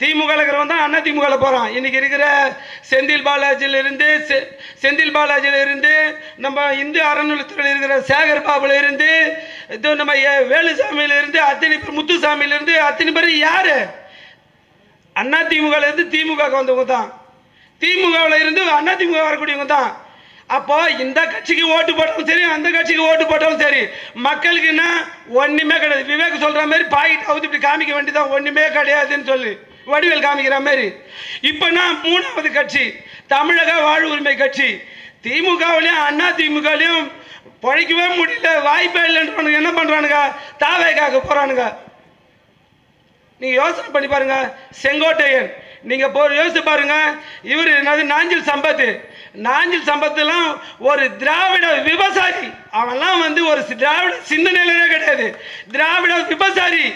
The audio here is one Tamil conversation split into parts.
திமுக இருக்கிறவன் தான் அண்ணா திமுகவில் போகிறான் இன்னைக்கு இருக்கிற செந்தில் பாலாஜியிலிருந்து செ செந்தில் பாலாஜியிலிருந்து நம்ம இந்து அறநிலைத்துறையில் இருக்கிற சேகர் பாபுல இருந்து இது நம்ம ஏ- வேலுசாமியிலிருந்து அத்தனை பேர் முத்துசாமியிலிருந்து அத்தனை பேர் யார்? அண்ணா திமுகலேருந்து திமுகவுக்கு திமுக வந்தவங்க தான். திமுகவில் இருந்து அண்ணா திமுக வரக்கூடியவங்க தான். அப்போ இந்த கட்சிக்கு ஓட்டு போட்டாலும் சரி அந்த கட்சிக்கு ஓட்டு போட்டாலும் சரி மக்களுக்குன்னா ஒன்றுமே கிடையாது. விவேக் சொல்கிற மாதிரி பாக்கெட் அவுத்து இப்படி காமிக்க வேண்டியதான் ஒன்றுமே கிடையாதுன்னு சொல்லி. வடிவேல் காமிக்கிற மாதிரி. இப்போ நான் மூணாவது கட்சி தமிழக வாழ் உரிமை கட்சி. திமுகவிலையும் அண்ணா திமுகலையும் பழைக்கவே முடியல வாய்ப்பே இல்லைன்றவனுங்க என்ன பண்ணுறானுங்க தாவேக்காக போகிறானுங்க நீங்கள் யோசனை பண்ணி பாருங்க செங்கோட்டையன். நீங்கள் போ யோசிச்சு பாருங்க இவர் என்னது நாஞ்சில் சம்பத்து. நாஞ்சில் சம்பத்துலாம் ஒரு திராவிட விவசாயி. அவன்லாம் வந்து ஒரு திராவிட சிந்தனையிலே கிடையாது. திராவிட விவசாயி.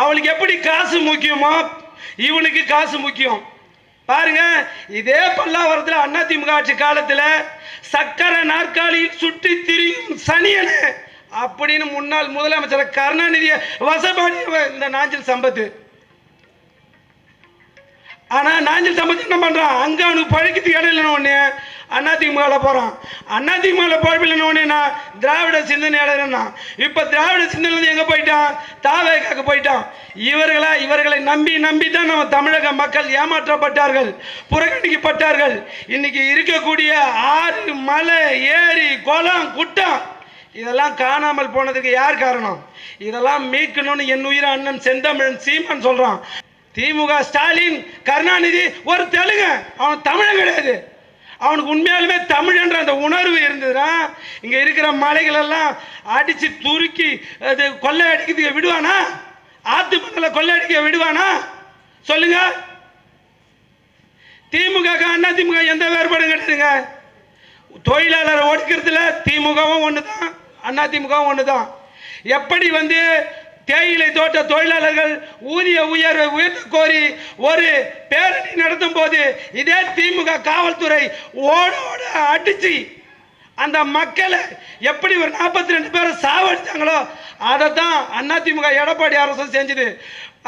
அவளுக்கு எப்படி காசு முக்கியமோ இவனுக்கு காசு முக்கியம். பாருங்க இதே பல்லாவரத்தில் அதிமுக ஆட்சி காலத்தில் சக்கர நாற்காலியில் சுற்றி திரியும் சனியனு அப்படின்னு முன்னாள் முதலமைச்சர் கருணாநிதியை வசபாடி இந்த நாஞ்சில் சம்பத்து. ஆனால் நாஞ்சில் சம்பத்து என்ன பண்ணுறான் அங்கே அவனுக்கு பழக்கத்துக்கு இடம் இல்லைன்னு ஒன்று அதிமுகவில் போகிறான் அதிமுகவில் பழப்பில்லைன்னு ஒண்ணு நான் திராவிட சிந்தனை இடம்னா இப்போ திராவிட சிந்தனை எங்கே போயிட்டான்? தாவேக்காக்கு போயிட்டான். இவர்களா இவர்களை நம்பி நம்பி தான் நம்ம தமிழக மக்கள் ஏமாற்றப்பட்டார்கள் புறக்கணிக்கப்பட்டார்கள். இன்னைக்கு இருக்கக்கூடிய ஆறு மலை ஏரி குளம் குட்டம் இதெல்லாம் காணாமல் போனதுக்கு யார் காரணம்? இதெல்லாம் மீட்கணும்னு என் உயிர் அண்ணன் செந்தமிழன் சீமான் சொல்கிறான் திமுக ஸ்டாலின் கருணாநிதி ஒரு தெலுங்கு. அவன் தமிழன் கிடையாது. அவனுக்கு உண்மையாலுமே தமிழ் என்ற அந்த உணர்வு இருந்ததுன்னா இங்கே இருக்கிற மலைகள் எல்லாம் துருக்கி அது கொள்ளை அடிக்கிறதுக்கு விடுவானா? ஆத்து மணல கொள்ளை அடிக்க விடுவானா? சொல்லுங்க. திமுக அண்ணா திமுக எந்த வேறுபாடும் கிடையாதுங்க. தொழிலாளரை ஒடுக்கிறதுல திமுகவும் ஒன்று தான் அண்ணா திமுகவும் ஒன்று தான் எப்படி வந்து தேயிலை தோட்ட தொழிலாளர்கள் ஊதிய உயர்வை உயர்த்த கோரி ஒரு பேரணி நடத்தும் போது இதே திமுக காவல்துறை ஓடோட அடிச்சு அந்த மக்களை எப்படி ஒரு நாற்பத்தி ரெண்டு பேரை சாவடிச்சாங்களோ அதை தான் அதிமுக எடப்பாடி அரசு செஞ்சது.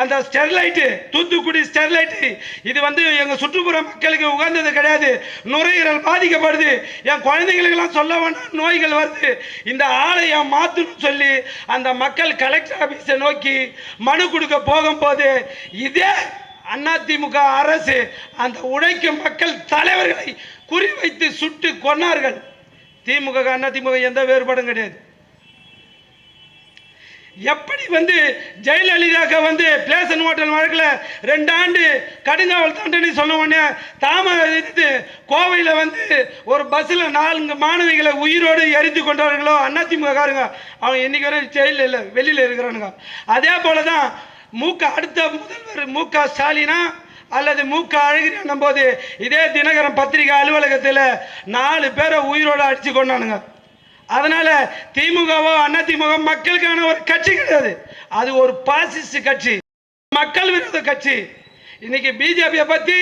அந்த ஸ்டெர்லைட்டு தூத்துக்குடி ஸ்டெர்லைட்டு. இது வந்து எங்கள் சுற்றுப்புற மக்களுக்கு உகந்தது கிடையாது. நுரையீரல் பாதிக்கப்படுது. என் குழந்தைங்களுக்கெல்லாம் சொல்ல வேண்டாம் நோய்கள் வருது. இந்த ஆலையை மாற்றணும்னு சொல்லி அந்த மக்கள் கலெக்டர் ஆஃபீஸை நோக்கி மனு கொடுக்க போகும்போது இதே அதிமுக அரசு அந்த உழைக்கும் மக்கள் தலைவர்களை குறிவைத்து சுட்டு கொன்னார்கள். திமுக அதிமுக எந்த வேறுபாடும் கிடையாது. எப்படி வந்து ஜெயலலிதாக்க வந்து பிளேசன் ஹோட்டல் வழக்கில் ரெண்டு ஆண்டு கடுங்காவல் தண்டனை சொன்ன உடனே தாம இது கோவையில் வந்து ஒரு பஸ்ஸில் நான்கு மாணவிகளை உயிரோடு எரித்து கொண்டார்களோ அதிமுக காரங்க அவங்க இன்னைக்கு வரை ஜெயிலில் இல்லை வெளியில் இருக்கிறானுங்க. அதே போல தான் மூக்க அடுத்த முதல்வர் மு க ஸ்டாலினா அல்லது மூக்க அழகிரி போது இதே தினகரன் பத்திரிகை அலுவலகத்தில் நாலு பேரை உயிரோடு அடித்து கொண்டானுங்க அதனால திமுகவோ அண்ணா திமுக மக்களுக்கான ஒரு கட்சி கிடையாது. அது ஒரு பாசிஸ்ட் கட்சி மக்கள் விரோத கட்சி. இன்னைக்கு பிஜேபியை பத்தி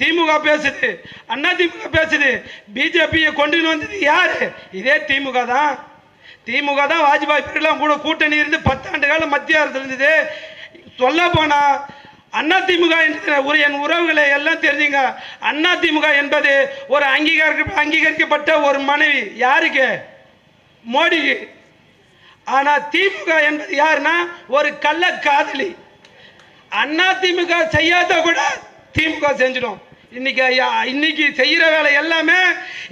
திமுக பேசுது அண்ணா திமுக பேசுது. பிஜேபியை கொண்டு வந்தது யாரு? இதே திமுக தான். திமுக தான் வாஜ்பாய் பேரெல்லாம் கூட கூட்டணி இருந்து பத்தாண்டு காலம் மத்திய அரசு இருந்தது. சொல்ல போனா அண்ணா திமுக என்ற ஒரு என் உறவுகளை எல்லாம் தெரிஞ்சுங்க. அண்ணா திமுக என்பது ஒரு அங்கீகரி அங்கீகரிக்கப்பட்ட ஒரு மனைவி. யாருக்கு? மோடிக்கு ஆனால் திமுக என்பது யாருன்னா ஒரு கள்ள காதலி. அண்ணா திமுக செய்யாத கூட திமுக செஞ்சிடும். இன்னைக்கு இன்னைக்கு செய்கிற வேலை எல்லாமே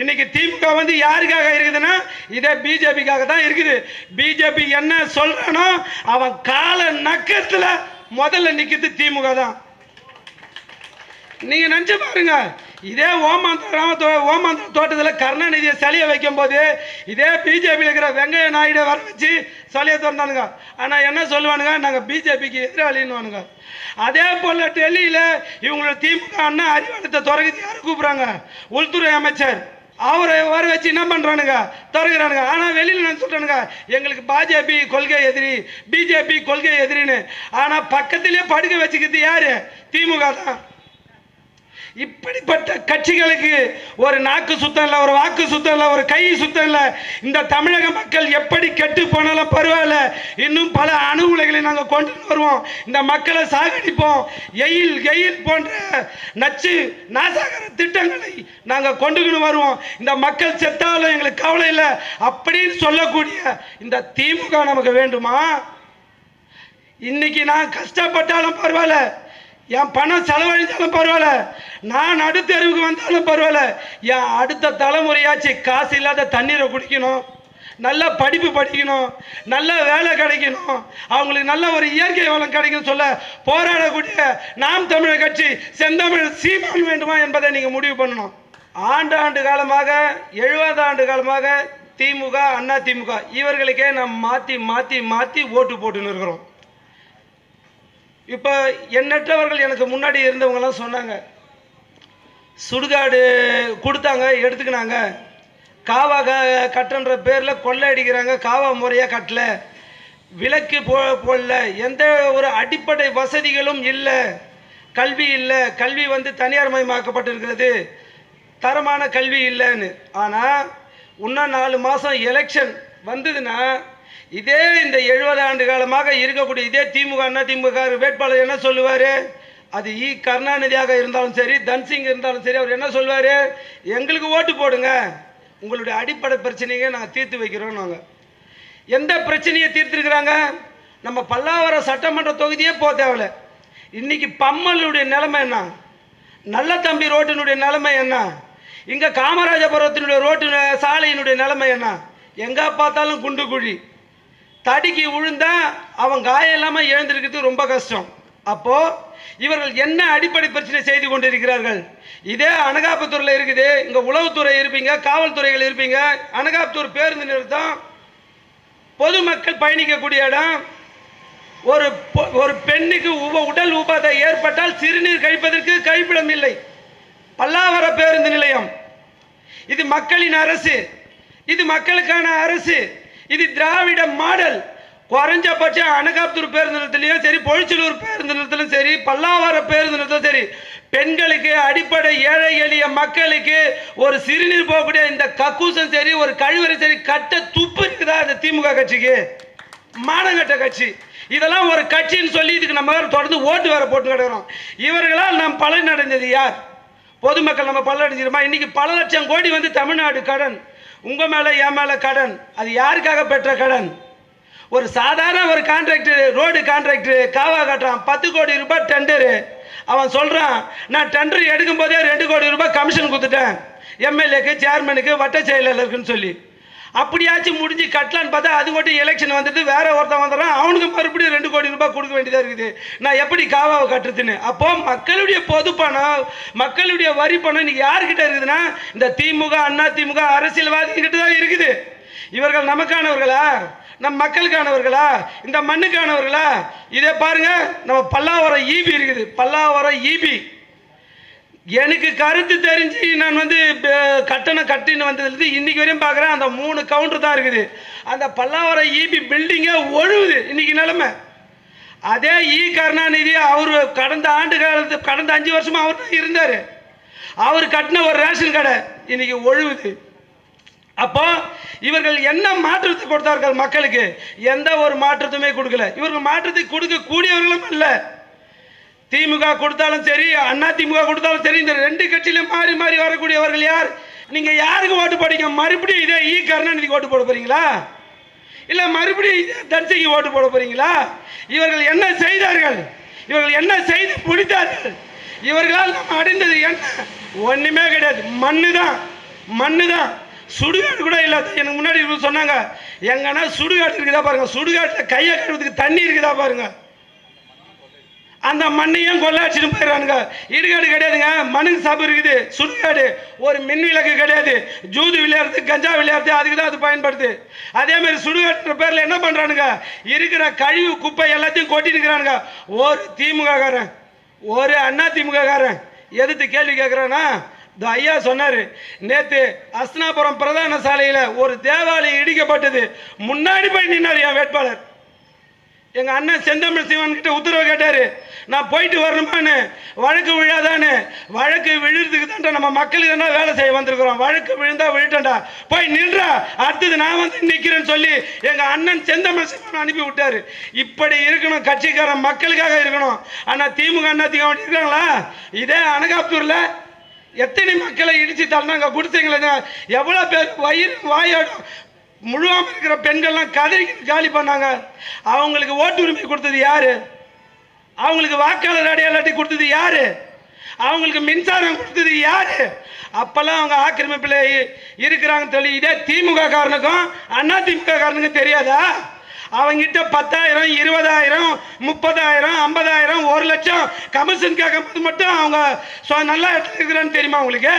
இன்னைக்கு திமுக வந்து யாருக்காக இருக்குதுன்னா இதே பிஜேபிக்காக தான் இருக்குது. பிஜேபி என்ன சொல்றானோ அவன் கால நக்கத்தில் முதல்ல நிற்கிறது திமுக தான். நீங்கள் நினச்சி பாருங்கள் இதே ஓமாந்திரம் தோ- ஓமாந்திரம் தோட்டத்தில் கருணாநிதியை சிலையை வைக்கும் போது இதே பிஜேபியில் இருக்கிற வெங்கைய நாயுடு வர வச்சு சிலையை திறந்தானுங்க. ஆனால் என்ன சொல்லுவானுங்க? நாங்கள் பிஜேபிக்கு எதிராளின்னுவானுங்க. அதே போல் டெல்லியில் இவங்களோட திமுக அண்ணா அறிவாளத்தை துறகுது யாரும் கூப்பிட்றாங்க? உள்துறை அமைச்சர். அவரை வர வச்சு என்ன பண்ணுறானுங்க திறகுறானுங்க ஆனால் வெளியில் நான் சொல்கிறானுங்க எங்களுக்கு பாஜபி கொள்கை எதிரி பிஜேபி கொள்கை எதிரின்னு. ஆனால் பக்கத்திலே படுக்க வச்சுக்கிறது யார்? திமுக தான். இப்படிப்பட்ட கட்சிகளுக்கு ஒரு நாக்கு சுத்தம் இல்லை ஒரு வாக்கு சுத்தம் இல்லை ஒரு கை சுத்தம் இல்லை இந்த தமிழக மக்கள் எப்படி கெட்டு போனாலும் பரவாயில்ல. இன்னும் பல அணுகுலைகளை நாங்கள் கொண்டு வருவோம். இந்த மக்களை சாகடிப்போம். எயில் எயில் போன்ற நச்சு நாசாகர திட்டங்களை நாங்கள் கொண்டுக்கிட்டு வருவோம். இந்த மக்கள் செத்தாலும் எங்களுக்கு கவலை இல்லை. அப்படின்னு சொல்லக்கூடிய இந்த திமுக நமக்கு வேண்டுமா? இன்னைக்கு நான் கஷ்டப்பட்டாலும் பரவாயில்ல. என் பணம் செலவழித்தாலும் பரவாயில்ல. நான் நடுத்தெருவுக்கு வந்தாலும் பரவாயில்ல. என் அடுத்த தலைமுறையாச்சு காசு இல்லாத தண்ணீரை குடிக்கணும். நல்ல படிப்பு படிக்கணும். நல்ல வேலை கிடைக்கணும். அவங்களுக்கு நல்ல ஒரு இயற்கை வளம் கிடைக்கும் சொல்ல போராடக்கூடிய நாம் தமிழர் கட்சி செந்தமிழ் சீமான் வேண்டுமா என்பதை நீங்கள் முடிவு பண்ணணும். ஆண்டு ஆண்டு காலமாக எழுபது ஆண்டு காலமாக திமுக அண்ணா திமுக இவர்களுக்கே நாம் மாற்றி மாற்றி மாற்றி ஓட்டு போட்டுன்னு இருக்கிறோம். இப்போ எண்ணற்றவர்கள் எனக்கு முன்னாடி இருந்தவங்கலாம் சொன்னாங்க சுடுகாடு கொடுத்தாங்க எடுத்துக்கினாங்க. காவா க கட்டுன்ற பேரில் கொள்ளை அடிக்கிறாங்க காவா முறையாக கட்டலை. விலக்கு போ போடல. எந்த ஒரு அடிப்படை வசதிகளும் இல்லை. கல்வி இல்லை. கல்வி வந்து தனியார் மயமாக்கப்பட்டிருக்கிறது. தரமான கல்வி இல்லைன்னு. ஆனால் இன்னும் நாலு மாதம் எலெக்ஷன் வந்ததுன்னா இதே இந்த எழுபது ஆண்டு காலமாக இருக்கக்கூடிய இதே திமுக அண்ணா திமுக வேட்பாளர் என்ன சொல்லுவார்? அது இ கருணாநிதியாக இருந்தாலும் சரி தன்சிங் இருந்தாலும் சரி அவர் என்ன சொல்வார் எங்களுக்கு ஓட்டு போடுங்க. உங்களுடைய அடிப்படை பிரச்சனையை நாங்கள் தீர்த்து வைக்கிறோம் நாங்கள் எந்த பிரச்சனையை தீர்த்துருக்குறாங்க? நம்ம பல்லாவரம் சட்டமன்ற தொகுதியே போக தேவையில்ல. இன்னைக்கு பம்மலுடைய நிலைமை என்ன? நல்ல தம்பி ரோட்டினுடைய நிலைமை என்ன? இங்கே காமராஜபுரத்தினுடைய ரோட்டு சாலையினுடைய நிலைமை என்ன? எங்கே பார்த்தாலும் குண்டு குழி. தடுக்கி விழுந்தா அவன் காயம் இல்லாமல் எழுந்திருக்கிறது ரொம்ப கஷ்டம். அப்போ இவர்கள் என்ன அடிப்படை பிரச்சனை செய்து கொண்டிருக்கிறார்கள்? இதே அனகாபுத்தூரில் இருக்குது. இங்கே உளவுத்துறை இருப்பீங்க காவல்துறைகள் இருப்பீங்க. அனகாபுத்தூர் பேருந்து நிறுத்தம். பொதுமக்கள் பயணிக்கக்கூடிய இடம். ஒரு பொ- ஒரு பெண்ணுக்கு உப உடல் உபாதை ஏற்பட்டால் சிறுநீர் கழிப்பதற்கு கழிப்பிடம் இல்லை. பல்லாவர பேருந்து நிலையம். இது மக்களின் அரசு. இது மக்களுக்கான அரசு. இது திராவிட மாடல். குறைஞ்சபட்சம் அனகாப்தூர் பேருந்து நிலையத்திலையும் சரி பொழிச்சலூர் பேருந்து நிலையத்திலும் சரி பல்லாவர பேருந்து நிலையத்திலும் சரி பெண்களுக்கு அடிப்படை ஏழை எளிய மக்களுக்கு ஒரு சிறுநீர் போகக்கூடிய இந்த கக்கூசம் சரி ஒரு கழிவறை சரி கட்ட துப்பு இருக்குதா இந்த திமுக கட்சிக்கு? மானங்கட்ட கட்சி. இதெல்லாம் ஒரு கட்சின்னு சொல்லி இதுக்கு நம்ம தொடர்ந்து ஓட்டு வேற போட்டு கிடக்கிறோம். இவர்களால் நாம் பலன் அடைந்தது யார்? பொதுமக்கள் நம்ம பலன் அடைஞ்சிருமா இன்னைக்கு பல லட்சம் கோடி வந்து தமிழ்நாடு கடன். உங்கள் மேலே என் மேலே கடன். அது யாருக்காக பெற்ற கடன்? ஒரு சாதாரண ஒரு கான்ட்ராக்டர் ரோடு கான்ட்ராக்டர் காவா கட்டுறான். பத்து கோடி ரூபாய் டெண்டரு அவன் சொல்கிறான் நான் டெண்டர் எடுக்கும்போதே ரெண்டு கோடி ரூபாய் கமிஷன் கொடுத்துட்டேன். எம்எல்ஏக்கு சேர்மனுக்கு வட்ட செயலாளருக்குன்னு சொல்லி. அப்படியாச்சும் முடிஞ்சு கட்டலான்னு பார்த்தா அது மட்டும் எலெக்ஷன் வந்துட்டு வேற ஒருத்தன் வந்துடுறான். அவனுக்கு மறுபடியும் ரெண்டு கோடி ரூபாய் கொடுக்க வேண்டியதாக இருக்குது. நான் எப்படி காவாவை கட்டுறதுன்னு? அப்போ மக்களுடைய பொது பணம் மக்களுடைய வரி பணம் இன்னைக்கு யார்கிட்ட இருக்குதுன்னா இந்த திமுக அண்ணா திமுக அரசியல்வாதிகிட்ட தான் இருக்குது. இவர்கள் நமக்கானவர்களா? நம் மக்களுக்கானவர்களா? இந்த மண்ணுக்கானவர்களா? இதே பாருங்க நம்ம பல்லாவரம் ஈபி இருக்குது. பல்லாவரம் ஈபி. எனக்கு கருத்து தெரிஞ்சு நான் வந்து கட்டணம் கட்டின்னு வந்ததுலேருந்து இன்னைக்கு வரையும் பார்க்குறேன் அந்த மூணு கவுண்டர் தான் இருக்குது. அந்த பல்லாவரம் இபி பில்டிங்கே ஒழுகுது இன்னைக்கு நிலைமை. அதே இ கருணாநிதி அவர் கடந்த ஆண்டு காலத்து கடந்த அஞ்சு வருஷமா அவர் தான் இருந்தார். அவர் கட்டின ஒரு ரேஷன் கடை இன்னைக்கு ஒழுகுது. அப்போ இவர்கள் என்ன மாற்றத்தை கொடுத்தார்கள் மக்களுக்கு? எந்த ஒரு மாற்றத்துமே கொடுக்கல. இவர்கள் மாற்றத்தை கொடுக்க கூடியவர்களும் அல்ல. திமுக கொடுத்தாலும் சரி அண்ணா திமுக கொடுத்தாலும் சரி இந்த ரெண்டு கட்சியிலும் மாறி மாறி வரக்கூடியவர்கள் யார்? நீங்க யாருக்கு ஓட்டு போடுங்க மறுபடியும் இதே இ கருணாநிதிக்கு ஓட்டு போட போறீங்களா? இல்ல மறுபடியும் இதே தர்சிக்கு ஓட்டு போட போறீங்களா? இவர்கள் என்ன செய்தார்கள்? இவர்கள் என்ன செய்து முடித்தார்கள் இவர்களால் நம்ம அடைந்தது என்ன? ஒண்ணுமே கிடையாது. மண்ணு தான் மண்ணு தான் சுடுகாடு கூட இல்லை. எனக்கு முன்னாடி சொன்னாங்க எங்கன்னா சுடுகாடு இருக்குதா பாருங்க. சுடுகாட்டில் கையை கழுவுறதுக்கு தண்ணி இருக்குதா பாருங்க. அந்த மண்ணையும் கொள்ளாச்சின்னு போயிடுறானுங்க. இடுகாடு கிடையாதுங்க. மண்ணுக்கு சாப்பு இருக்குது. சுடுகாடு. ஒரு மின் விளக்கு கிடையாது. ஜூது விளையாடுறது கஞ்சா விளையாடுறது அதுக்கு தான் அது பயன்படுது. அதே மாதிரி சுடுகாட்டுற பேரில் என்ன பண்ணுறானுங்க இருக்கிற கழிவு குப்பை எல்லாத்தையும் கொட்டிட்டு இருக்கிறானுங்க. ஒரு திமுககாரன் ஒரு அண்ணா திமுககாரன் எதிர்த்து கேள்வி கேட்குறானா இந்த ஐயா சொன்னார் நேற்று அஸ்னாபுரம் பிரதான சாலையில் ஒரு தேவாலயம் இடிக்கப்பட்டது. முன்னாடி போய் நின்னார் என் வேட்பாளர். எங்க அண்ணன் செந்தமிழ் சிவன் கிட்ட உத்தரவு கேட்டாரு. நான் போயிட்டு வரணுமான்னு. வழக்கு விழாதான்னு. வழக்கு விழுறதுக்கு தான்டா நம்ம மக்களுக்கு தானே வேலை செய்ய வந்திருக்கிறோம். வழக்கு விழுந்தா விழுட்டேன்டா. போய் நின்றா அடுத்தது நான் வந்து நிற்கிறேன்னு சொல்லி எங்க அண்ணன் செந்தமிழ் சிவன் அனுப்பி விட்டாரு. இப்படி இருக்கணும். கட்சிக்காரன் மக்களுக்காக இருக்கணும். ஆனா திமுக அண்ணா திமுக இருக்காங்களா? இதே அனகாப்தூர்ல எத்தனை மக்களை இடிச்சு தள்ளினாங்க? குடிசைங்களை எவ்வளோ பேர் வயிறு வாயோடும் முழுவாமல் இருக்கிற பெண்கள்லாம் கதறி காலி பண்ணாங்க. அவங்களுக்கு ஓட்டு உரிமை கொடுத்தது யாரு? அவங்களுக்கு வாக்காளர் அடையாளத்தை கொடுத்தது யாரு? அவங்களுக்கு மின்சாரம் கொடுத்தது யாரு? அப்பெல்லாம் அவங்க ஆக்கிரமிப்பில் இருக்கிறாங்கன்னு சொல்லி இதே திமுக காரனுக்கும் அண்ணா திமுக காரனுக்கும் தெரியாதா? அவங்கிட்ட பத்தாயிரம் இருபதாயிரம் முப்பதாயிரம் ஐம்பதாயிரம் ஒரு லட்சம் கமிஷன் கேட்கும்போது மட்டும் அவங்க நல்லா இடத்துல இருக்கிறான்னு தெரியுமா உங்களுக்கு?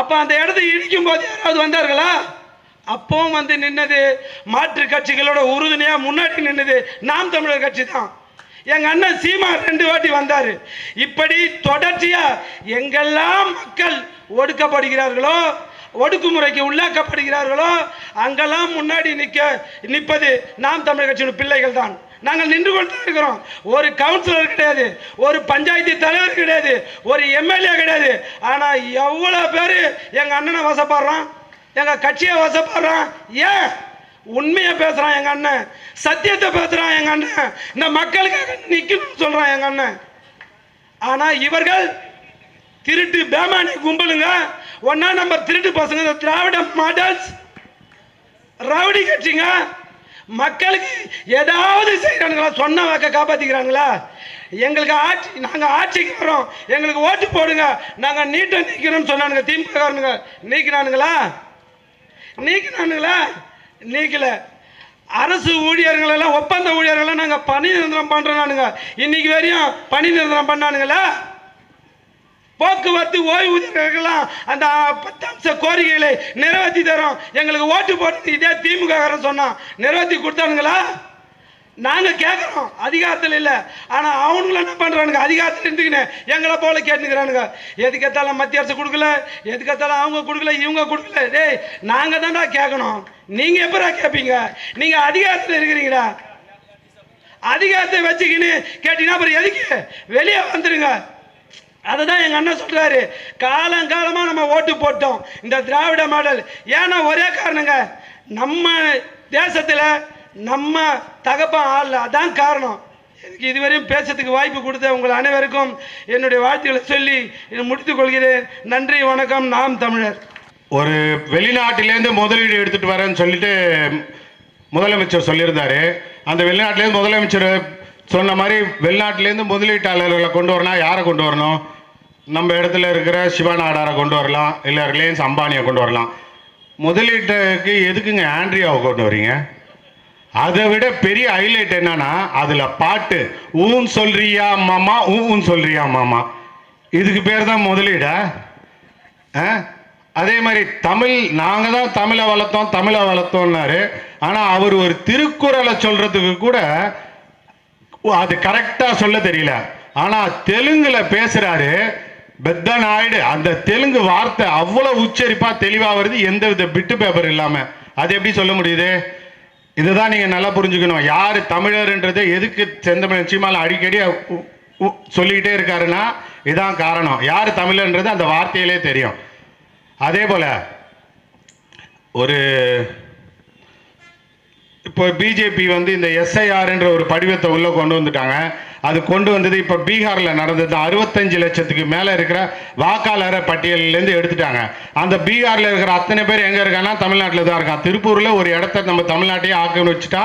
அப்போ அந்த இடத்த இடிக்கும் போது யாராவது வந்தார்களா? அப்பவும் வந்து நின்னது மாற்று கட்சிகளோட உறுதுணையாக முன்னாடி நின்னது நாம் தமிழர் கட்சி தான் எங்கள் அண்ணன் சீமா ரெண்டு வாட்டி வந்தார். இப்படி தொடர்ச்சியாக எங்கெல்லாம் மக்கள் ஒடுக்கப்படுகிறார்களோ ஒடுக்குமுறைக்கு உள்ளாக்கப்படுகிறார்களோ அங்கெல்லாம் முன்னாடி நிற்க நிற்பது நாம் தமிழர் கட்சியோட பிள்ளைகள் தான் நாங்கள் நின்று கொண்டு தான் இருக்கிறோம். ஒரு கவுன்சிலர் கிடையாது ஒரு பஞ்சாயத்து தலைவர் கிடையாது ஒரு எம்எல்ஏ கிடையாது. ஆனால் எவ்வளோ பேர் எங்கள் அண்ணனை வசப்படுறான்? எங்கள் கட்சியை வசப்படுறான். ஏன்? உண்மையை பேசுகிறான் எங்கள் அண்ணன். சத்தியத்தை பேசுகிறான் எங்கள் அண்ணன். இந்த மக்களுக்காக நிற்கணும்னு சொல்கிறான் எங்கள் அண்ணன். ஆனால் இவர்கள் திருட்டு பேமானி கும்பலுங்க. ஒன்னா நம்பர் திருட்டு பசங்க இந்த திராவிட மாடல்ஸ். ரவுடி கட்சிங்க. மக்களுக்கு ஏதாவது செய்கிறானுங்களா சொன்ன வாக்க காப்பாற்றிக்கிறாங்களா எங்களுக்கு ஆட்சி நாங்கள் ஆட்சிக்கு வரோம். எங்களுக்கு ஓட்டு போடுங்க. நாங்கள் நீட்டை நீக்கிறோம்னு சொன்னானுங்க திமுக காரனுங்க நீக்கினானுங்களா? நீக்கல. அரசு ஊழியர்களெல்லாம் ஒப்பந்த ஊழியர்களெல்லாம் நாங்கள் பணி நிரந்தரம் பண்ணுறோம் இன்னைக்கு வரையும் பணி நிரந்தரம் பண்ணானுங்களா? போக்குவரத்து ஓய்வூதியர்கள்லாம் அந்த பத்தாம்ச கோரிக்கைகளை நிறைவேற்றி தரோம். எங்களுக்கு ஓட்டு போட்டு இதே திமுக சொன்னான். நிறைவேற்றி கொடுத்தானுங்களா? நாங்கள் கேட்குறோம் அதிகாரத்தில் இல்லை. ஆனால் அவனுங்களும் என்ன பண்ணுறானுங்க அதிகாரத்தில் இருந்துக்கின்னு எங்களை போல கேட்டுக்கிறானுங்க எதுக்கு எத்தாலும் மத்திய அரசு கொடுக்கல. எதுக்கு எத்தாலும் அவங்க கொடுக்கல இவங்க கொடுக்கல. டேய் நாங்கள் தான்டா கேட்கணும் நீங்கள் எப்படா கேட்பீங்க நீங்கள் அதிகாரத்தில் இருக்கிறீங்களா அதிகாரத்தை வச்சுக்கின்னு கேட்டீங்கன்னா அப்புறம் எதுக்கு? வெளியே வந்துடுங்க அதுதான் எங்கள் அண்ணன் சொல்கிறாரு காலங்காலமாக நம்ம ஓட்டு போட்டோம். இந்த திராவிட மாடல். ஏன்னா ஒரே காரணங்க நம்ம தேசத்தில் நம்ம தகப்பன் ஆள் அதான் காரணம். எனக்கு இதுவரையும் பேசுறதுக்கு வாய்ப்பு கொடுத்த உங்கள் அனைவருக்கும் என்னுடைய வாழ்த்துக்களை சொல்லி முடித்துக் கொள்கிறேன். நன்றி வணக்கம் நாம் தமிழர். ஒரு வெளிநாட்டிலேருந்து முதலீடு எடுத்துட்டு வரேன்னு சொல்லிட்டு முதலமைச்சர் சொல்லியிருந்தாரு. அந்த வெளிநாட்டிலேருந்து முதலமைச்சர் சொன்ன மாதிரி வெளிநாட்டிலேருந்து முதலீட்டாளர்களை கொண்டு வரணும். யாரை கொண்டு வரணும்? நம்ம இடத்துல இருக்கிற சிவநாடாரை கொண்டு வரலாம். இல்லை ரிலையன்ஸ் அம்பானியை கொண்டு வரலாம். முதலீட்டுக்கு எதுக்குங்க ஆண்ட்ரியாவை கொண்டு வரீங்க? அதை விட பெரிய ஹைலைட் என்னன்னா அதுல பாட்டு ஊன் சொல்றியா மாமா ஊன் சொல்றியா மாமா. இதுக்கு பேர் தான் முதலீடா? ஆ? அதே மாதிரி தமிழ் நாங்க தான் தமிழை வளர்த்தோம் தமிழை வளர்த்தோம்னாரு. ஆனா அவர் ஒரு திருக்குறளை சொல்றதுக்கு கூட அது கரெக்டா சொல்ல தெரியல. ஆனா தெலுங்குல பேசுறாரு பெத்த நாயுடு. அந்த தெலுங்கு வார்த்தை அவ்வளவு உச்சரிப்பா தெளிவா வருது எந்த வித பிட்டு பேப்பர் இல்லாம. அது எப்படி சொல்ல முடியுது? இதுதான் நீங்க நல்லா புரிஞ்சுக்கணும். யாரு தமிழர்ன்றதை எதுக்கு செந்தமிழ் சீமால அடிக்கடி உ- உ- சொல்லிக்கிட்டே இருக்காருன்னா இதான் காரணம். யார் தமிழர்ன்றது அந்த வார்த்தையிலே தெரியும். அதே போல ஒரு இப்போ பிஜேபி வந்து இந்த எஸ்ஐஆர்ன்ற ஒரு படிவத்தை உள்ள கொண்டு வந்துட்டாங்க. அது கொண்டு வந்தது. இப்போ பீகாரில் நடந்தது அறுபத்தஞ்சு லட்சத்துக்கு மேலே இருக்கிற வாக்காளர பட்டியலேருந்து எடுத்துட்டாங்க. அந்த பீகாரில் இருக்கிற அத்தனை பேர் எங்கே இருக்காங்கன்னா தமிழ்நாட்டில் தான் இருக்கான் திருப்பூரில் ஒரு இடத்த நம்ம தமிழ்நாட்டையே ஆக்கிரமிச்சுட்டா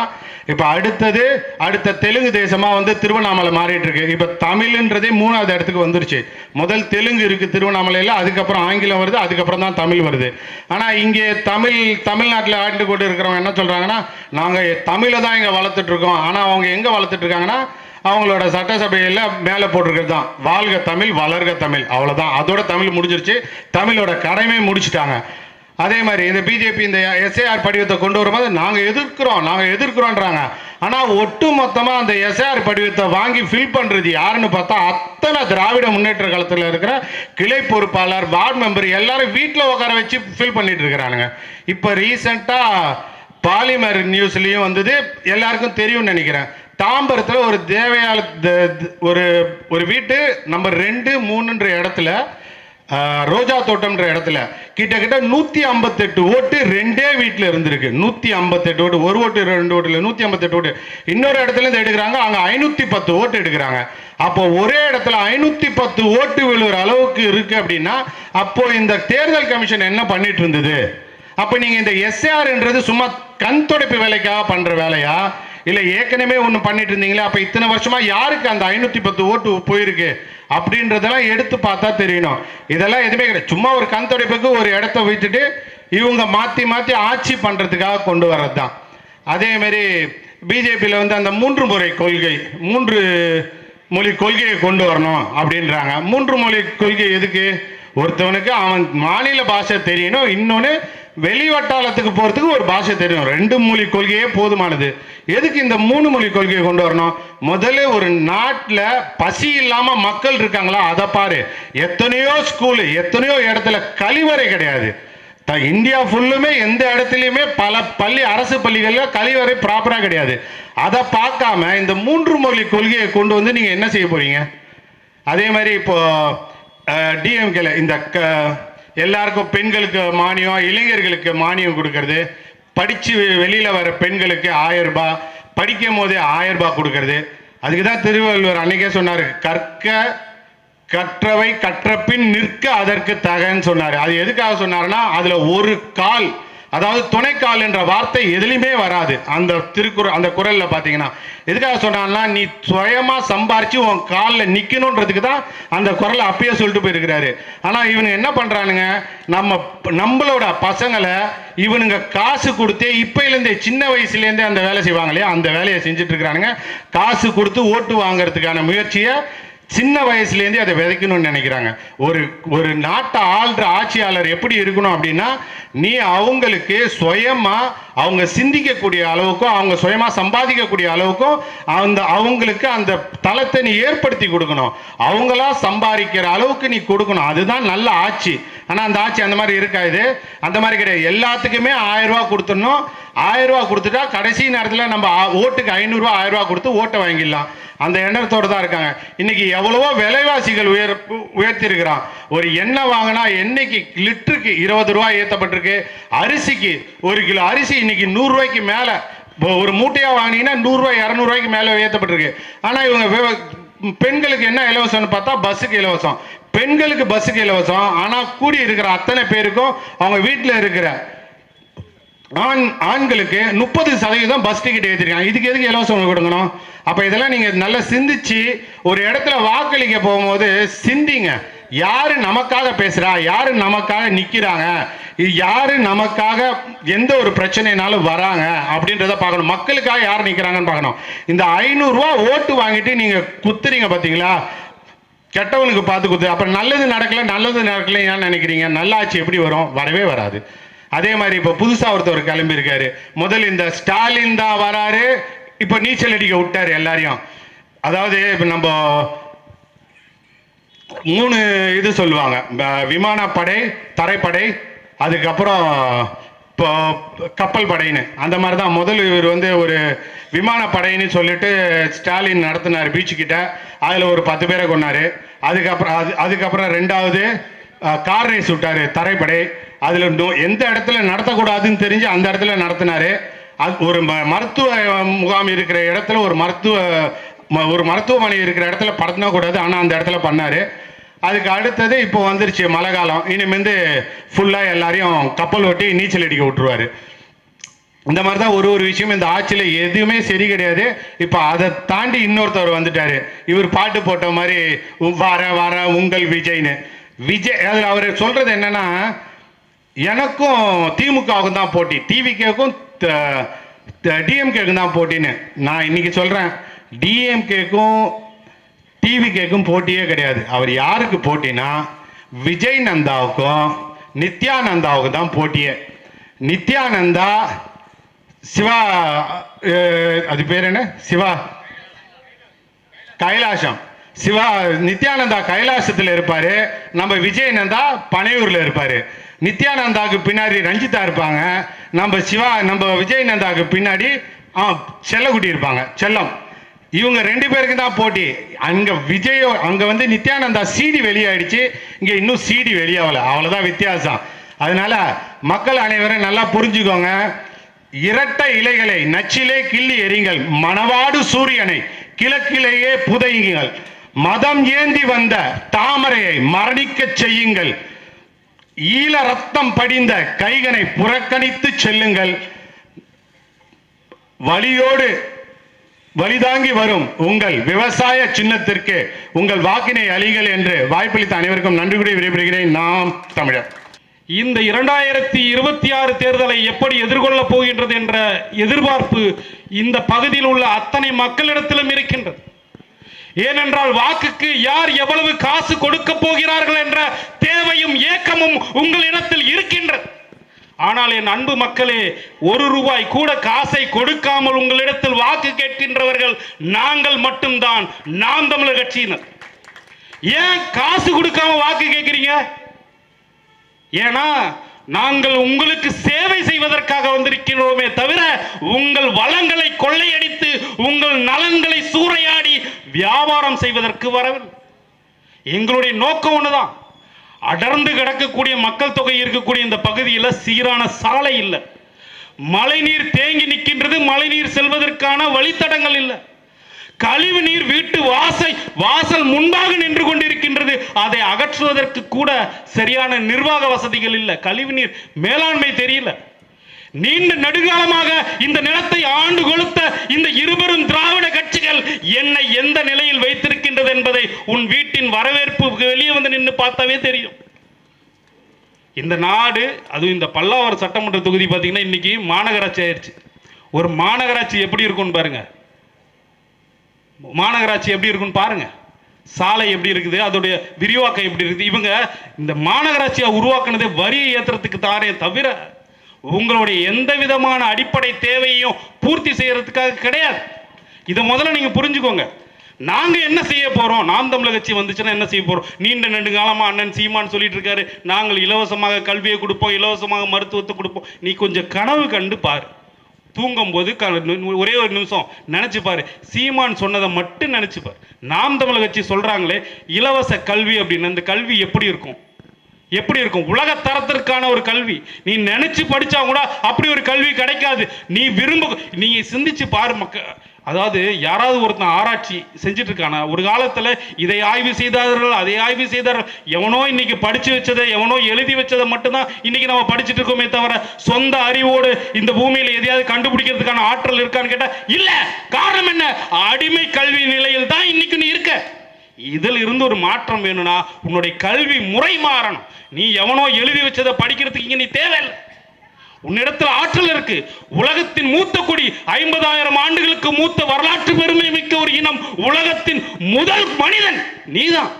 இப்போ அடுத்தது அடுத்த தெலுங்கு தேசமாக வந்து திருவண்ணாமலை மாறிட்டு இருக்கு. இப்போ தமிழ்ன்றதே மூணாவது இடத்துக்கு வந்துருச்சு. முதல் தெலுங்கு இருக்குது திருவண்ணாமலையில் அதுக்கப்புறம் ஆங்கிலம் வருது அதுக்கப்புறம் தான் தமிழ் வருது. ஆனால் இங்கே தமிழ் தமிழ்நாட்டில் ஆண்டு கொண்டு இருக்கிறவங்க என்ன சொல்கிறாங்கன்னா நாங்கள் தமிழை தான் இங்கே வளர்த்துட்ருக்கோம் ஆனால் அவங்க எங்கே வளர்த்துட்ருக்காங்கன்னா அவங்களோட சட்டசபையில் மேலே போட்டிருக்கிறது தான். வாழ்க தமிழ் வளர்க தமிழ். அவ்வளோதான் அதோட தமிழ் முடிஞ்சிருச்சு. தமிழோட கடமையை முடிச்சிட்டாங்க. அதே மாதிரி இந்த பிஜேபி இந்த எஸ்ஏஆர் படிவத்தை கொண்டு வரும்போது நாங்கள் எதிர்க்கிறோம். நாங்கள் எதிர்க்கிறோன்றாங்க ஆனால் ஒட்டு மொத்தமாக அந்த எஸ்ஏஆர் படிவத்தை வாங்கி ஃபில் பண்ணுறது யாருன்னு பார்த்தா அத்தனை திராவிட முன்னேற்ற காலத்தில் இருக்கிற கிளை பொறுப்பாளர் வார்டு மெம்பர் எல்லாரும் வீட்டில் உட்கார வச்சு ஃபில் பண்ணிட்டு இருக்கிறானுங்க. இப்போ ரீசெண்டாக பாலிமர் நியூஸ்லேயும் வந்தது. எல்லாருக்கும் தெரியும்னு நினைக்கிறேன். தாம்பரத்தில் ஒரு தேவையான ஒரு ஒரு வீட்டு நம்பர் ரெண்டு மூணுன்ற இடத்துல ரோஜா தோட்டம்ன்ற இடத்துல கிட்டத்தட்ட நூற்றி ஐம்பத்தெட்டு ஓட்டு ரெண்டே வீட்டில் இருந்திருக்கு. நூற்றி ஐம்பத்தெட்டு ஓட்டு ஒரு ஓட்டு ரெண்டு ஓட்டு நூற்றி ஐம்பத்தெட்டு ஓட்டு. இன்னொரு இடத்துல இருந்து எடுக்கிறாங்க அங்கே ஐநூற்றி பத்து ஓட்டு எடுக்கிறாங்க. அப்போ ஒரே இடத்துல ஐநூற்றி பத்து ஓட்டு விழுகிற அளவுக்கு இருக்கு அப்படின்னா அப்போ இந்த தேர்தல் கமிஷன் என்ன பண்ணிட்டு இருந்தது? அப்போ நீங்கள் இந்த எஸ்ஆர்ன்றது சும்மா கண் துடைப்பு வேலைக்காக பண்ணுற வேலையா? இல்லை ஏற்கனவே ஒன்று பண்ணிட்டு இருந்தீங்களே அப்போ இத்தனை வருஷமாக யாருக்கு அந்த ஐநூற்றி பத்து ஓட்டு போயிருக்கு? அப்படின்றதெல்லாம் எடுத்து பார்த்தா தெரியணும். இதெல்லாம் எதுவுமே கிடையாது. சும்மா ஒரு கண் துடைப்புக்கு ஒரு இடத்த விட்டுட்டு இவங்க மாற்றி மாற்றி ஆட்சி பண்ணுறதுக்காக கொண்டு வர்றது தான் அதேமாரி பிஜேபியில் வந்து அந்த மூன்று முறை கொள்கை மூன்று மொழி கொள்கையை கொண்டு வரணும் அப்படின்றாங்க. மூன்று மொழி கொள்கை எதுக்கு? ஒருத்தவனுக்கு அவன் மாநில பாஷை தெரியணும் இன்னொன்று வெளி வட்டாரத்துக்கு போகிறதுக்கு ஒரு பாஷை தெரியும். ரெண்டு மொழி கொள்கையே போதுமானது. எதுக்கு இந்த மூணு மொழி கொள்கையை கொண்டு வரணும்? முதல்ல ஒரு நாட்டில் பசி இல்லாமல் மக்கள் இருக்காங்களா? அதை பாரு. எத்தனையோ ஸ்கூலு எத்தனையோ இடத்துல கழிவறை கிடையாது. த- இந்தியா ஃபுல்லுமே எந்த இடத்துலையுமே பல பள்ளி அரசு பள்ளிகளில் கழிவறை ப்ராப்பராக கிடையாது. அதை பார்க்காம இந்த மூன்று மொழி கொள்கையை கொண்டு வந்து நீங்கள் என்ன செய்ய போகிறீங்க அதே மாதிரி இப்போ டிஎம்கேல இந்த க எல்லாருக்கும் பெண்களுக்கு மானியம் இளைஞர்களுக்கு மானியம் கொடுக்கறது. படித்து வெளியில் வர பெண்களுக்கு ஆயிரம் ரூபாய் படிக்கும் போதே ஆயிரம் ரூபாய் கொடுக்கறது. அதுக்கு தான் திருவள்ளுவர் அன்னைக்கே சொன்னார் கற்க கற்றவை கற்றப்பின் நிற்க அதற்கு தகன்னு சொன்னார். அது எதுக்காக சொன்னார்னா அதில் ஒரு கால் அதாவது துணைக்கால் என்ற வார்த்தை எதுலையுமே வராது. அந்த திருக்குறள் அந்த குரலில் பார்த்தீங்கன்னா எதுக்காக சொன்னான்னா நீ சுயமாக சம்பாரித்து உன் காலில் நிற்கணுன்றதுக்கு தான் அந்த குரலை அப்பயே சொல்லிட்டு போயிருக்கிறாரு. ஆனால் இவனுங்க என்ன பண்ணுறானுங்க நம்ம நம்மளோட பசங்களை இவனுங்க காசு கொடுத்தே இப்பையிலேருந்தே சின்ன வயசுலேருந்தே அந்த வேலை செய்வாங்க இல்லையா? அந்த வேலையை செஞ்சுட்டு இருக்கிறானுங்க. காசு கொடுத்து ஓட்டு வாங்குறதுக்கான முயற்சியை சின்ன வயசுலேருந்தே அதை விதைக்கணும்னு நினைக்கிறாங்க. ஒரு ஒரு நாட்டை ஆள்ற ஆட்சியாளர் எப்படி இருக்கணும் அப்படின்னா நீ அவங்களுக்கு சுயமாக அவங்க சிந்திக்கக்கூடிய அளவுக்கும் அவங்க சுயமாக சம்பாதிக்கக்கூடிய அளவுக்கும் அந்த அவங்களுக்கு அந்த தளத்தை நீ ஏற்படுத்தி கொடுக்கணும். அவங்களா சம்பாதிக்கிற அளவுக்கு நீ கொடுக்கணும். அதுதான் நல்ல ஆட்சி. ஆனால் அந்த ஆட்சி அந்த மாதிரி இருக்காது அந்த மாதிரி கிடையாது. எல்லாத்துக்குமே ஆயிரம் ரூபா கொடுத்துடணும். ஆயிரம் ரூபா கொடுத்துட்டா கடைசி நேரத்தில் நம்ம ஓட்டுக்கு ஐநூறுரூவா ஆயிரம் ரூபா கொடுத்து ஓட்டை வாங்கிடலாம். அந்த எண்ணத்தோடு தான் இருக்காங்க. இன்னைக்கு எவ்வளவோ விலைவாசிகள் உயர் உயர்த்திருக்கிறான் ஒரு எண்ணெய் வாங்கினா எண்ணெய்க்கு லிட்டருக்கு இருபது ரூபா ஏற்றப்பட்டிருக்கு அரிசிக்கு ஒரு கிலோ அரிசி இன்னைக்கு நூறுரூவாய்க்கு மேலே. ஒரு மூட்டையாக வாங்கினீங்கன்னா நூறுரூவா இரநூறுவாய்க்கு மேலே ஏற்றப்பட்டிருக்கு ஆனால் இவங்க பெண்களுக்கு என்ன இலவசம்னு பார்த்தா பஸ்ஸுக்கு இலவசம். பெண்களுக்கு பஸ்ஸுக்கு இலவசம். ஆனால் கூடி இருக்கிற அத்தனை பேருக்கும் அவங்க வீட்டில் இருக்கிற ஆண் ஆண்களுக்கு முப்பது சதவீதம் பஸ் டிக்கெட் ஏற்றிருக்காங்க இதுக்கு எதுக்கு இலவசம் கொடுக்கணும் அப்போ இதெல்லாம் நீங்கள் நல்லா சிந்திச்சு ஒரு இடத்துல வாக்களிக்க போகும்போது சிந்திங்க. யாரு நமக்காக பேசுறா? யாரு நமக்காக நிக்கிறாங்க? யாரு நமக்காக எந்த ஒரு பிரச்சனைனாலும் வராங்க? அப்படின்றத பார்க்கணும். மக்களுக்காக யார் நிக்கிறாங்கன்னு பார்க்கணும். இந்த ஐநூறுரூவா ஓட்டு வாங்கிட்டு நீங்க குத்துறீங்க பார்த்தீங்களா கெட்டவனுக்கு பார்த்து கொடுத்து அப்புறம் நல்லது நடக்கல நல்லது நடக்கல ஏன் நினைக்கிறீங்க. நல்லாட்சி எப்படி வரும்? வரவே வராது. அதே மாதிரி இப்போ புதுசாக ஒருத்தவர் கிளம்பியிருக்காரு. முதல் முதல்ல இந்த ஸ்டாலின் தான் வராரு. இப்போ நீச்சல் அடிக்க விட்டார் எல்லாரையும். அதாவது இப்போ நம்ம மூணு இது சொல்லுவாங்க. விமானப்படை தரைப்படை அதுக்கப்புறம் கப்பல் படையின்னு அந்த மாதிரி தான் முதல் இவர் வந்து ஒரு விமானப்படையின்னு சொல்லிட்டு ஸ்டாலின் நடத்தினார் பீச்சுக்கிட்ட. அதில் ஒரு பத்து பேரை கொண்டார் அதுக்கப்புறம் அது அதுக்கப்புறம் ரெண்டாவது கார் ரேஸ் விட்டார் தரைப்படை. அதில் எந்த இடத்துல நடத்தக்கூடாதுன்னு தெரிஞ்சு அந்த இடத்துல நடத்தினார். அது ஒரு ம- மருத்துவ முகாம் இருக்கிற இடத்துல ஒரு மருத்துவ ம- ஒரு மருத்துவமனை இருக்கிற இடத்துல படுத்தக்கூடாது ஆனால் அந்த இடத்துல பண்ணார். அதுக்கு அடுத்தது இப்போ வந்துருச்சு மழை காலம் இனிமேந்து ஃபுல்லாக எல்லாரையும் கப்பல் ஒட்டி நீச்சல் அடிக்க விட்டுருவாரு. இந்த மாதிரி தான் ஒரு ஒரு விஷயம் இந்த ஆட்சியில் எதுவுமே சரி கிடையாது. இப்போ அதை தாண்டி இன்னொருத்தவர் வந்துட்டாரு. இவர் பாட்டு போட்ட மாதிரி வர வர உங்கள் விஜய்னு. விஜய் அதில் அவர் சொல்றது என்னன்னா எனக்கும் திமுகவுக்கும் தான் போட்டி. டிவிகேக்கும் டிஎம்கேக்கும் தான் போட்டின்னு. நான் இன்னைக்கு சொல்கிறேன் டிஎம்கேக்கும் டிவிகேக்கும் போட்டியே கிடையாது. அவர் யாருக்கு போட்டினா விஜய் நந்தாவுக்கும் நித்யானந்தாவுக்கு தான் போட்டியே. நித்யானந்தா சிவா அது பேர் என்ன? சிவா. கைலாசம். சிவா நித்யானந்தா கைலாசத்தில் இருப்பார். நம்ம விஜயநந்தா பனையூரில் இருப்பார். நித்யானந்தாவுக்கு பின்னாடி ரஞ்சிதா இருப்பாங்க. நம்ம சிவா நம்ம விஜயநந்தாவுக்கு பின்னாடி ஆ செல்லக்குட்டி இருப்பாங்க. செல்லம். இவங்க ரெண்டு பேருக்கு தான் போட்டி. அங்க விஜய் அங்க வந்து நித்யானந்தா சீடி வெளியாயிடுச்சு. இங்க இன்னும் சீடி வெளியாகல. அவ்வளவுதான் வித்தியாசம். அதனால மக்கள் அனைவரும் நல்லா புரிஞ்சுக்கோங்க. இரட்டை இலைகளை நச்சிலே கிள்ளி எறிங்கள் மணவாடு சூரியனை கிழக்கிலேயே புதையுங்கள். மதம் ஏந்தி வந்த தாமரையை மரணிக்கச் செய்யுங்கள். ஈழ ரத்தம் படிந்த கைகனை புறக்கணித்து செல்லுங்கள். வழியோடு வலிதாங்கி வரும் உங்கள் விவசாய சின்னத்திற்கு உங்கள் வாக்கினை அழிகள் என்று வாய்ப்பளித்த அனைவருக்கும் நன்றி கூறி விடைபெறுகிறேன். நாம் தமிழர். இந்த இரண்டாயிரத்தி இருபத்தி ஆறு தேர்தலை எப்படி எதிர்கொள்ளப் போகின்றது என்ற எதிர்பார்ப்பு இந்த பகுதியில் உள்ள அத்தனை மக்களிடத்திலும் இருக்கின்றது. ஏனென்றால் வாக்குக்கு யார் எவ்வளவு காசு கொடுக்க போகிறார்கள் என்ற தேவையும் ஏக்கமும் உங்களிடத்தில் இருக்கின்றது. ஆனால் என் அன்பு மக்களே ஒரு ரூபாய் கூட காசை கொடுக்காமல் உங்களிடத்தில் வாக்கு கேட்கின்றவர்கள் நாங்கள் மட்டும்தான். நாம் தமிழர் கட்சியினர். ஏன் காசு கொடுக்காம வாக்கு கேட்கிறீங்க? ஏன்னா நாங்கள் உங்களுக்கு சேவை செய்வதற்காக வந்திருக்கிறோமே தவிர உங்கள் வளங்களை கொள்ளையடித்து உங்கள் நலன்களை சூறையாடி வியாபாரம் செய்வதற்கு வரவில்லை. எங்களுடைய நோக்கம் ஒண்ணுதான். அடர்ந்து கிடக்கக்கூடிய மக்கள் தொகை இருக்கக்கூடிய இந்த பகுதியில் சீரான சாலை இல்லை. மழைநீர் தேங்கி நிற்கின்றது மழைநீர் செல்வதற்கான வழித்தடங்கள் இல்லை. கழிவு நீர் வீட்டு வாசல் வாசல் முன்பாக நின்று கொண்டிருக்கின்றது. அதை அகற்றுவதற்கு கூட சரியான நிர்வாக வசதிகள் இல்லை. கழிவு நீர் மேலாண்மை தெரியல. நீண்ட நெடுகாலமாக இந்த நிலத்தை ஆண்டு கொளுத்த இந்த இருவரும் திராவிட கட்சிகள் என்னை எந்த நிலையில் வைத்திருக்கின்றது என்பதை உன் வீட்டின் வரவேற்பு வெளியே வந்து நின்று பார்த்தாவே தெரியும். இந்த நாடு அதுவும் இந்த பல்லாவரம் சட்டமன்ற தொகுதி பார்த்தீங்கன்னா இன்னைக்கு மாநகராட்சி ஆயிடுச்சு ஒரு மாநகராட்சி எப்படி இருக்கும்னு பாருங்க. மாநகராட்சி எப்படி இருக்கும்னு பாருங்க. சாலை எப்படி இருக்குது அதோடைய விரிவாக்கம் எப்படி இருக்குது இவங்க இந்த மாநகராட்சியை உருவாக்குனதே வரியை ஏற்றுறதுக்கு தாரே தவிர உங்களுடைய எந்த விதமான அடிப்படை தேவையையும் பூர்த்தி செய்யறதுக்காக கிடையாது. இதை முதல்ல நீங்க புரிஞ்சுக்கோங்க. நாங்க என்ன செய்ய போறோம்? நாம் தமிழக கட்சி வந்துச்சுன்னா என்ன செய்ய போறோம்? நீண்ட நெண்டு காலமாக அண்ணன் சீமான் சொல்லிட்டு இருக்காரு. நாங்கள் இலவசமாக கல்வியை கொடுப்போம் இலவசமாக மருத்துவத்தை கொடுப்போம். நீ கொஞ்சம் கனவு கண்டு பாரு. தூங்கும்போது க ஒரே ஒரு நிமிஷம் நினைச்சு பாரு. சீமான் சொன்னதை மட்டும் நினைச்சு பாரு. நாம் தமிழக கட்சி சொல்றாங்களே இலவச கல்வி அப்படின்னு. அந்த கல்வி எப்படி இருக்கும்? எப்படி இருக்கும்? உலக தரத்திற்கான ஒரு கல்வி. நீ நினைச்சு படிச்சா கூட அப்படி ஒரு கல்வி கிடைக்காது. நீ விரும்ப நீங்க சிந்திச்சு பாரு மக்க அதாவது யாராவது ஒருத்தன் ஆராய்ச்சி செஞ்சுட்டு இருக்கானா ஒரு காலத்துல இதை ஆய்வு செய்தார்கள் அதை ஆய்வு செய்தார்கள். எவனோ இன்னைக்கு படிச்சு வச்சதை எவனோ எழுதி வச்சதை மட்டும்தான் இன்னைக்கு நம்ம படிச்சுட்டு இருக்கோமே தவிர சொந்த அறிவோடு இந்த பூமியில எதையாவது கண்டுபிடிக்கிறதுக்கான ஆற்றல் இருக்கான்னு கேட்டா இல்ல. காரணம் என்ன? அடிமை கல்வி நிலையில் தான் இன்னைக்கு நீ இருக்க. இதில் இருந்து ஒரு மாற்றம் வேணும்னா உன்னுடைய கல்வி முறை மாறணும். நீ எவனோ எழுதி வச்சதை படிக்கிறதுக்கு இங்கே நீ தேவையில்லை. உன்னிடத்தில் ஆற்றல் இருக்கு. உலகத்தின் மூத்த குடி ஐம்பதாயிரம் ஆண்டுகளுக்கு மூத்த வரலாற்று பெருமை மிக்க ஒரு இனம் உலகத்தின் முதல் மனிதன் நீதான்.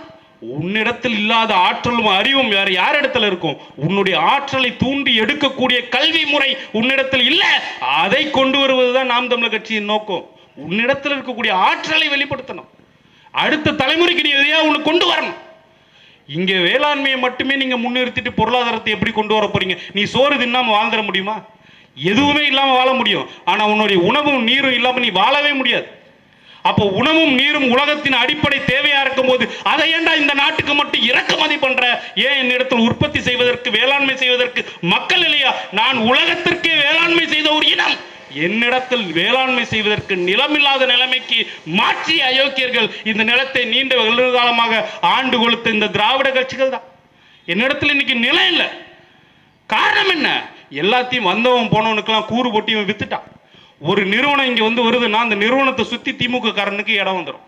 உன்னிடத்தில் இல்லாத ஆற்றலும் அறிவும் வேற யார் இடத்துல இருக்கும்? உன்னுடைய ஆற்றலை தூண்டி எடுக்கக்கூடிய கல்வி முறை உன்னிடத்தில் இல்லை. அதை கொண்டு வருவதுதான் நாம் தமிழர் கட்சியின் நோக்கம். உன்னிடத்தில் இருக்கக்கூடிய ஆற்றலை வெளிப்படுத்தணும். அடுத்த தலைமுறைக்கு நீ எதையா ஒன்று கொண்டு வரணும்? இங்கே வேளாண்மையை மட்டுமே நீங்கள் முன்னிறுத்திட்டு பொருளாதாரத்தை எப்படி கொண்டு வர போறீங்க? நீ சோறு தின்னாமல் வாழ்ந்துட முடியுமா? எதுவுமே இல்லாமல் வாழ முடியும். ஆனால் உன்னுடைய உணவும் நீரும் இல்லாமல் நீ வாழவே முடியாது. அப்போ உணவும் நீரும் உலகத்தின் அடிப்படை தேவையா இருக்கும்போது அதை ஏன்டா இந்த நாட்டுக்கு மட்டும் இறக்குமதி பண்ற? ஏன் என்னிடத்தில் உற்பத்தி செய்வதற்கு வேளாண்மை செய்வதற்கு மக்கள் இல்லையா? நான் உலகத்திற்கே வேளாண்மை செய்த ஒரு இனம். என்னிடத்தில் வேளாண்மை செய்வதற்கு நிலமில்லாத நிலைமைக்கு மாற்றி அயோக்கியர்கள் இந்த நிலத்தை நீண்ட வெகு காலமாக ஆண்டு கொளுத்த இந்த திராவிட கட்சிகள் தான். என்னிடத்தில் இன்னைக்கு நிலம் இல்லை. காரணம் என்ன? எல்லாத்தையும் வந்தவன் போனவனுக்கெல்லாம் கூறு போட்டி இவன் வித்துட்டான். ஒரு நிறுவனம் இங்கே வந்து வருதுன்னா அந்த நிறுவனத்தை சுற்றி திமுக காரனுக்கு இடம் வந்துடும்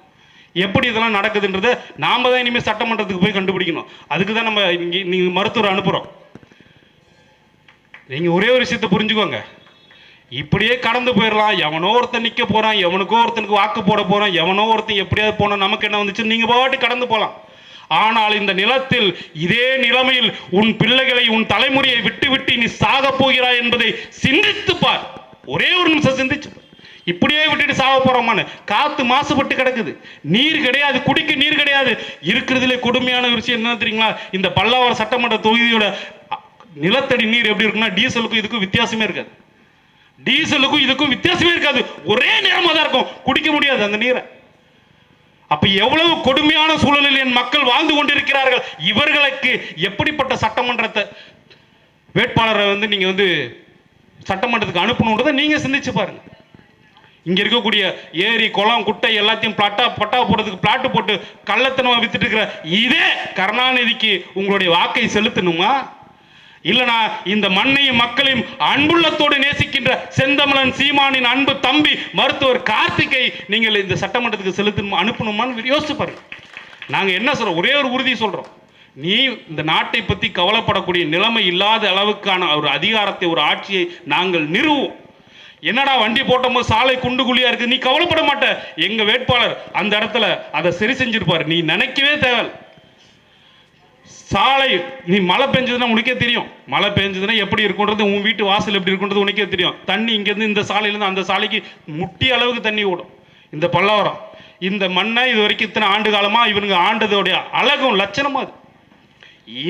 எப்படி இதெல்லாம் நடக்குதுன்றத நாம தான் இனிமேல் சட்டமன்றத்துக்கு போய் கண்டுபிடிக்கணும். அதுக்கு தான் நம்ம இங்கே நீங்க மருத்துவர் அனுப்புகிறோம் நீங்கள் ஒரே ஒரு விஷயத்தை புரிஞ்சுக்கோங்க. இப்படியே கடந்து போயிடலாம். எவனோ ஒருத்தன் நிற்க போறான் எவனுக்கோ ஒருத்தனுக்கு வாக்கு போட போறான் எவனோ ஒருத்தன் எப்படியாவது போனோம் நமக்கு என்ன வந்துச்சு? நீங்க பாட்டு கடந்து போகலாம் ஆனால் இந்த நிலத்தில் இதே நிலைமையில் உன் பிள்ளைகளை உன் தலைமுறையை விட்டு விட்டு நீ சாக போகிறாய் என்பதை சிந்தித்து பார். ஒரே ஒரு நிமிஷம் சிந்திச்சு இப்படியே விட்டுட்டு சாக போறோமான்னு? காத்து மாசுபட்டு கிடக்குது. நீர் கிடையாது குடிக்க நீர் கிடையாது. இருக்கிறதுலே கொடுமையான விஷயம் என்ன தெரியுங்களா? இந்த பல்லாவரம் சட்டமன்ற தொகுதியோட நிலத்தடி நீர் எப்படி இருக்குன்னா டீசலுக்கும் இதுக்கும் வித்தியாசமே இருக்காது. டீசலுக்கும் இதுக்கும் வித்தியாசமே இருக்காது. ஒரே நேரமாக தான் இருக்கும். குடிக்க முடியாது அந்த நீரை. அப்ப எவ்வளவு கொடுமையான சூழலில் என் மக்கள் வாழ்ந்து கொண்டிருக்கிறார்கள். இவர்களுக்கு எப்படிப்பட்ட சட்டமன்றத்தை வேட்பாளரை வந்து நீங்க வந்து சட்டமன்றத்துக்கு அனுப்பணுன்றதை நீங்க சிந்திச்சு பாருங்க. இங்க இருக்கக்கூடிய ஏரி குளம் குட்டை எல்லாத்தையும் பட்டா பட்டா போடுறதுக்கு பிளாட்டு போட்டு கள்ளத்தனமா வித்துட்டு இருக்கிற இதே கருணாநிதிக்கு உங்களுடைய வாக்கை செலுத்தணுமா? இல்லனா இந்த மண்ணையும் மக்களையும் அன்புள்ளத்தோடு நேசிக்கின்ற செந்தமலன் சீமானின் அன்பு தம்பி மருத்துவர் கார்த்திகை நீங்கள் இந்த சட்டமன்றத்துக்கு செலுத்தணும் அனுப்பணுமான்னு யோசிச்சு பாருங்க. என்ன சொல்கிறோம் ஒரே ஒரு உறுதி சொல்கிறோம் நீ இந்த நாட்டை பற்றி கவலைப்படக்கூடிய நிலைமை இல்லாத அளவுக்கான ஒரு அதிகாரத்தை ஒரு ஆட்சியை நாங்கள் நிறுவோம் என்னடா வண்டி போட்டோமோ சாலை குண்டு குழியா இருக்கு? நீ கவலைப்பட மாட்ட. எங்க வேட்பாளர் அந்த இடத்துல அதை சரி செஞ்சிருப்பாரு. நீ நினைக்கவே தேவை சாலை நீ மழை பெஞ்சதுன்னா உனக்கே தெரியும். மழை பெஞ்சதுன்னா எப்படி இருக்குன்றது உன் வீட்டு வாசல் எப்படி இருக்குன்றது உனக்கே தெரியும். தண்ணி இங்கேருந்து இந்த சாலையிலேருந்து அந்த சாலைக்கு முட்டி அளவுக்கு தண்ணி ஓடும். இந்த பல்லாவரம் இந்த மண்ணை இது வரைக்கும் இத்தனை ஆண்டு காலமாக இவனுங்க ஆண்டதோடைய அழகும் லட்சணமா அது.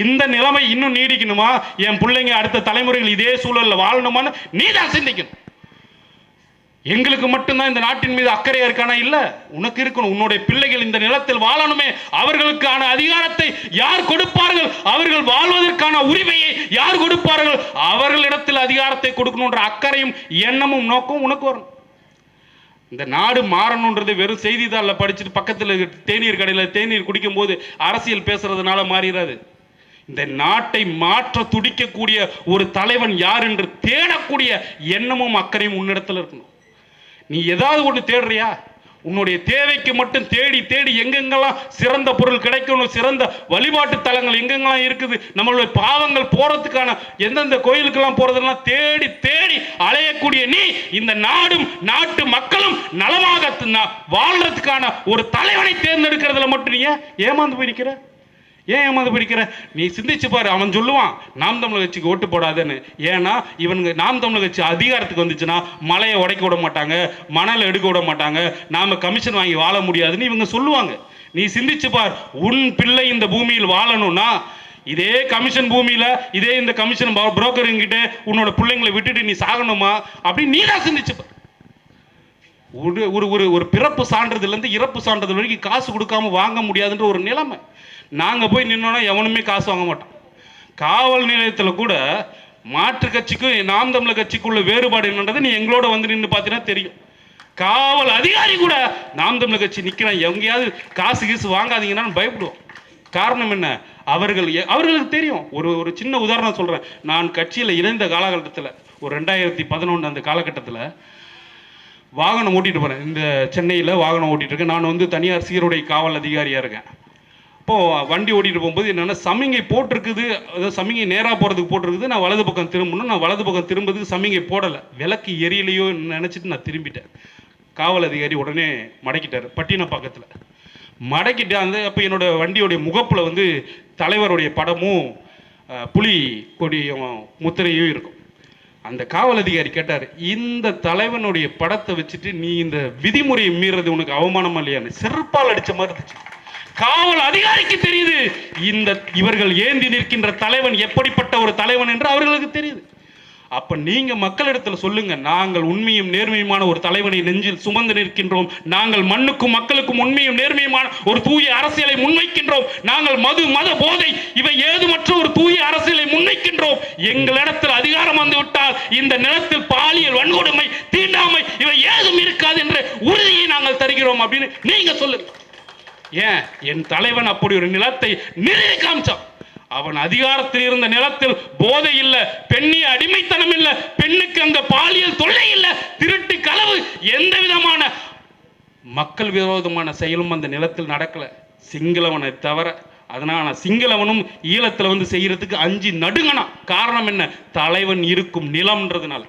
இந்த நிலைமை இன்னும் நீடிக்கணுமா? என் பிள்ளைங்க அடுத்த தலைமுறைகள் இதே சூழலில் வாழணுமான்னு நீ தான் சிந்திக்கணும். எங்களுக்கு மட்டும்தான் இந்த நாட்டின் மீது அக்கறையா இருக்கானா? இல்ல. உனக்கு இருக்கணும். உன்னுடைய பிள்ளைகள் இந்த நிலத்தில் வாழணுமே. அவர்களுக்கான அதிகாரத்தை யார் கொடுப்பார்கள்? அவர்கள் வாழ்வதற்கான உரிமையை யார் கொடுப்பார்கள்? அவர்களிடத்தில் அதிகாரத்தை கொடுக்கணுன்ற அக்கறையும் எண்ணமும் நோக்கம் உனக்கு வரும். இந்த நாடு மாறணுன்றது வெறும் செய்தித்தாளில் படிச்சுட்டு பக்கத்தில் தேநீர் கடையில் தேநீர் குடிக்கும்போது அரசியல் பேசுறதுனால மாறிடாது இந்த நாட்டை மாற்ற துடிக்கக்கூடிய ஒரு தலைவன் யார் என்று தேடக்கூடிய எண்ணமும் அக்கறையும் உன்னிடத்தில் இருக்கணும். நீ ஏதாவது ஒன்று தேடுறியா? உன்னுடைய தேவைக்கு மட்டும் தேடி தேடி எங்கெங்கெல்லாம் சிறந்த பொருள் கிடைக்கணும் சிறந்த வழிபாட்டு தலங்கள் எங்கெங்கெல்லாம் இருக்குது நம்மளுடைய பாவங்கள் போறதுக்கான எந்தெந்த கோயிலுக்கெல்லாம் போறதெல்லாம் தேடி தேடி அலையக்கூடிய நீ இந்த நாடும் நாட்டு மக்களும் நலமாக வாழ்றதுக்கான ஒரு தலைவனை தேர்ந்தெடுக்கிறதுல மட்டும் நீ ஏன் ஏமாந்து போய் ஏன் ஏமாந்து பிடிக்கிற நீ சிந்திச்சு பாரு அவன் சொல்லுவான் நாம் தமிழர் கட்சிக்கு ஓட்டு போடாதேன்னு. ஏன்னா இவனுங்க நாம் தமிழர் கட்சி அதிகாரத்துக்கு வந்துச்சுன்னா மலையை உடைக்க விட மாட்டாங்க மணலை எடுக்க விட மாட்டாங்க நாம கமிஷன் வாங்கி வாழ முடியாதுன்னு இவங்க சொல்லுவாங்க. நீ சிந்திச்சு பார் உன் பிள்ளை இந்த பூமியில் வாழணும்னா இதே கமிஷன் பூமியில இதே இந்த கமிஷன் புரோக்கருங்கிட்ட உன்னோட பிள்ளைங்களை விட்டுட்டு நீ சாகணுமா? அப்படின்னு நீ தான் சிந்திச்சு பார். ஒரு ஒரு ஒரு ஒரு பிறப்பு சான்றதுலேருந்து இறப்பு சான்றிதழ் வரைக்கும் காசு கொடுக்காம வாங்க முடியாதுன்ற ஒரு நிலைமை. நாங்கள் போய் நின்னோன்னா எவனுமே காசு வாங்க மாட்டோம் காவல் நிலையத்தில் கூட மாற்று கட்சிக்கும் நாம் தமிழர் கட்சிக்குள்ள வேறுபாடு என்னன்றது நீ எங்களோட வந்து நின்று பார்த்தீங்கன்னா தெரியும். காவல் அதிகாரி கூட நாம் தமிழர் கட்சி நிற்கிறான் எங்கேயாவது காசு கீசு வாங்காதீங்கன்னு பயப்படுவோம். காரணம் என்ன? அவர்கள் அவர்களுக்கு தெரியும். ஒரு ஒரு சின்ன உதாரணம் சொல்கிறேன் நான் கட்சியில் இணைந்த காலகட்டத்தில் ஒரு ரெண்டாயிரத்தி பதினொன்று அந்த காலகட்டத்தில் வாகனம் ஓட்டிட்டு போகிறேன் இந்த சென்னையில் வாகனம் ஓட்டிகிட்டு இருக்கேன். நான் வந்து தனியார் சீருடை காவல் அதிகாரியாக இருக்கேன். இப்போது வண்டி ஓட்டிகிட்டு போகும்போது என்னென்னா சமிங்கை போட்டிருக்குது. அதாவது சமிங்கை நேராக போகிறதுக்கு போட்டிருக்குது. நான் வலது பக்கம் திரும்பணும். நான் வலது பக்கம் திரும்புறதுக்கு சமிங்கை போடலை. விளக்கு எரியலையோ நினச்சிட்டு நான் திரும்பிட்டேன். காவல் அதிகாரி உடனே மடக்கிட்டார் பட்டின பக்கத்தில். மடக்கிட்டு அந்த அப்போ என்னோடய வண்டியோடைய முகப்பில் வந்து தலைவருடைய படமும் புலி கொடியும் முத்திரையும் இருக்கும். அந்த காவல் அதிகாரி கேட்டார் இந்த தலைவனுடைய படத்தை வச்சுட்டு நீ இந்த விதிமுறையை மீறது உனக்கு அவமானமா இல்லையான்னு. செருப்பால் அடிச்ச மாதிரி இருந்துச்சு. காவல் அதிகாரிக்கு தெரியுது இந்த இவர்கள் ஏந்தி நிற்கின்ற தலைவன் எப்படிப்பட்ட ஒரு தலைவன் என்று அவர்களுக்கு தெரியுது. அப்ப நீங்க மக்களிடத்துல சொல்லுங்க நாங்கள் உண்மையும் நேர்மையுமான ஒரு தலைவனை நெஞ்சில் சுமந்து நிற்கின்றோம். நாங்கள் மண்ணுக்கும் மக்களுக்கும் உண்மையும் நேர்மையுமான ஒரு தூய அரசியலை முன்வைக்கின்றோம். நாங்கள் மது மத போதை இவை ஏதுமற்ற ஒரு தூய அரசியலை முன்வைக்கின்றோம். எங்களிடத்தில் அதிகாரம் வந்துவிட்டால் இந்த நிலத்தில் பாலியல் வன்கொடுமை தீண்டாமை இவை ஏதும் இருக்காது என்ற உறுதியை நாங்கள் தருகிறோம் அப்படின்னு நீங்க சொல்லுங்க. ஏன்? என் தலைவன் அப்படி ஒரு நிலத்தை நிறுவி காமிச்சான். அவன் அதிகாரத்தில் இருந்த நிலத்தில் போதை இல்ல பெண்ணி அடிமைத்தனம் இல்ல பெண்ணுக்கு அந்த பாலியல் தொல்லை இல்ல திருட்டு களவு எந்த விதமான மக்கள் விரோதமான செயலும் அந்த நிலத்தில் நடக்கல. சிங்களவனை தவிர அதனால சிங்களவனும் ஈழத்துல வந்து செய்யறதுக்கு அஞ்சு நடுங்கனா காரணம் என்ன? தலைவன் இருக்கும் நிலம்ன்றதுனால.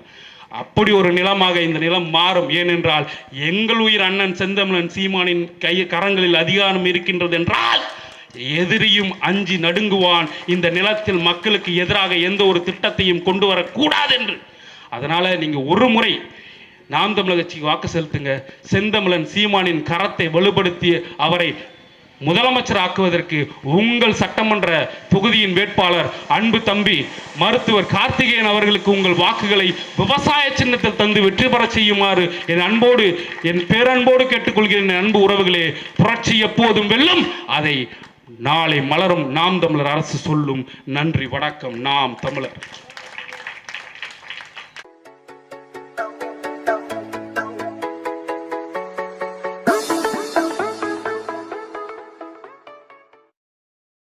அப்படி ஒரு நிலமாக இந்த நிலம் மாறும். ஏனென்றால் எங்கள் உயிர் அண்ணன் செந்தமிழன் சீமானின் கை கரங்களில் அதிகாரம் இருக்கின்றது என்றால் எதிரியும் அஞ்சி நடுங்குவான். இந்த நிலத்தில் மக்களுக்கு எதிராக எந்த ஒரு திட்டத்தையும் கொண்டு வரக்கூடாது என்று அதனால நீங்க ஒரு முறை நாம் தமிழர் கட்சிக்கு வாக்கு செலுத்துங்க. செந்தமிழன் சீமானின் கரத்தை வலுப்படுத்தி அவரை முதலமைச்சர் ஆக்குவதற்கு உங்கள் சட்டமன்ற தொகுதியின் வேட்பாளர் அன்பு தம்பி மருத்துவர் கார்த்திகேயன் அவர்களுக்கு உங்கள் வாக்குகளை விவசாய சின்னத்தில் தந்து வெற்றி பெறச் செய்யுமாறு என் அன்போடு என் பேரன்போடு கேட்டுக்கொள்கிறேன். என் அன்பு உறவுகளே புரட்சி எப்போதும் வெல்லும். அதை நாளை மலரும் நாம் தமிழர் அரசு சொல்லும் நன்றி வணக்கம். நாம் தமிழர்.